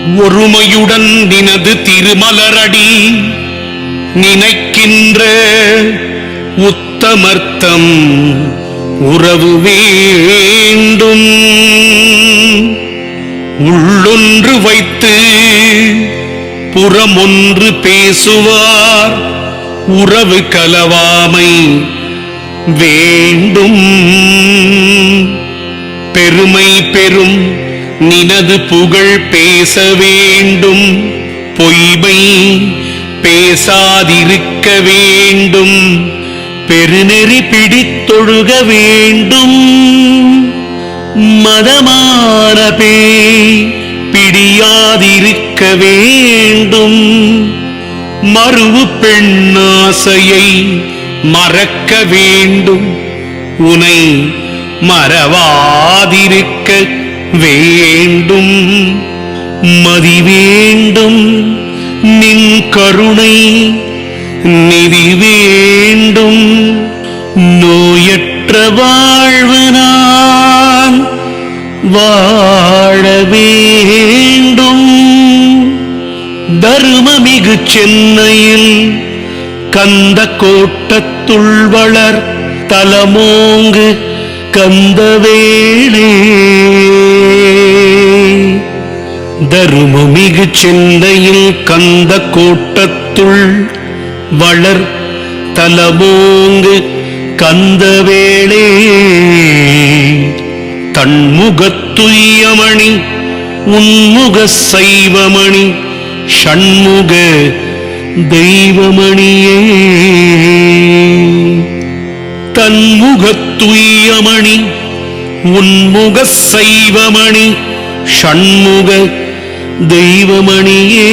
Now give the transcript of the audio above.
ஒருமையுடன் நினது திருமலரடி நினைக்கின்ற உத்தமர்த்தம் உறவு வேண்டும். உள்ளொன்று வைத்து புறமொன்று பேசுவார் உறவு கலவாமை வேண்டும். பெருமை பெரும் நினது புகழ் பேச வேண்டும். பொய்மை பேசாதிருக்க வேண்டும். பெருநெறி பிடித்தொழுக வேண்டும். மதமான பேய் பிடியாதிருக்க வேண்டும். மறுவு பெண்ணாசையை மறக்க வேண்டும். உனை மறவாதிருக்க வேண்டும் மதி வேண்டும் நின் கருணை நிதி வேண்டும் நோயற்ற வாழ்வனான் வாழ வேண்டும். தர்மமிகு சென்னையில் கந்த கோட்டத்துள் வளர் தலமோங்கு கந்தவேளே தருமமிகு சென்னையில் கந்த கோட்டத்துள் வளர் தலமோங்கு கந்தவேளே தன்முகத்துய்யமணி உன்முக சைவமணி ஷண்முக தெய்வமணியே. தன்முகத் தன்முகத்துய்யமணி உன்முக சைவமணி ஷண்முக தெய்வமணியே.